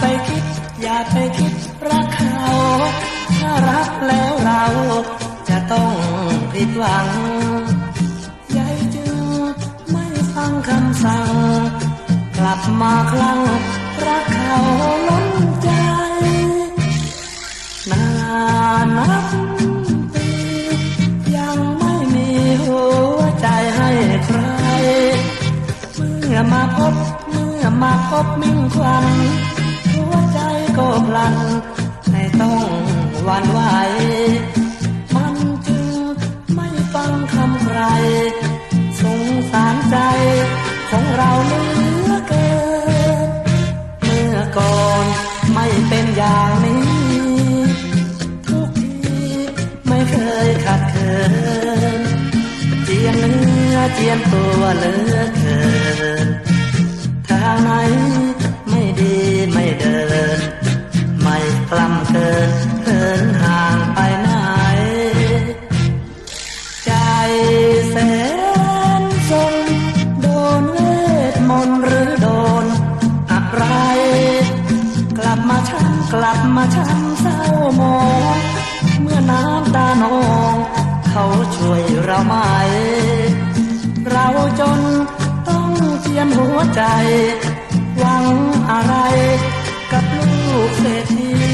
ไปคิด อย่าไปคิดรักเขาถ้ารักแล้วเราจะต้องผิดหวังยายจึงไม่ฟังคำสั่ง กลับมาคลั่งรักเขาล้นใจนานนับปียังไม่มีหัวใจให้ใคร เมื่อมาพบเมื่อมาพบมิ่งควัน ก็พลันให้ต้องหวั่นไหวมันจึงไม่ฟังคำใคร สงสารใจของเราเหลือเกิน เมื่อก่อนไม่เป็นอย่างนี้ ทุกทีไม่เคยขัดเขินเจียนเนื้อเจียนตัวเหลือเกินทางไหนไม่ดีไม่ดิ กลับมาช้ำเศร้ามองเมื่อน้ำตานอง เขาช่วยเราไหม เราจนต้องเจียมหัวใจ หวังอะไรกับลูกเศรษฐี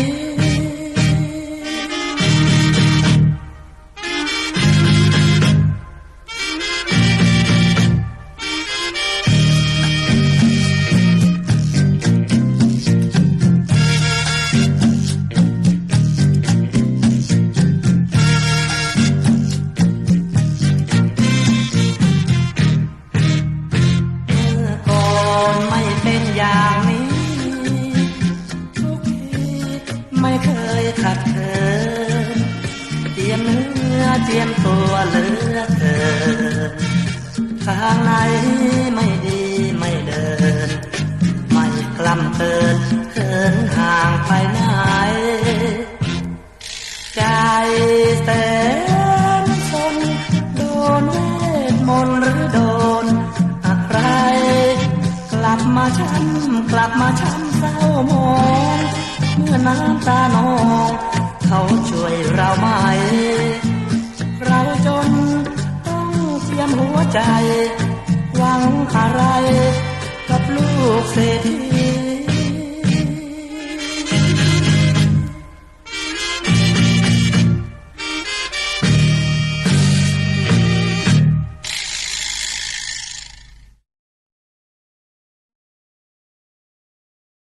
ยมตัวเหลือเกินทางไหนไม่ดีไม่เดิน ไม่กล้ำเกินเหินห่างไปไหน ใจแสนสนโดนเวทมนต์หรือโดนอะไร กลับมาช้ำกลับมาช้ำเศร้ามองเมื่อน้ำตานอง งอะไร กับลูกเศรษฐี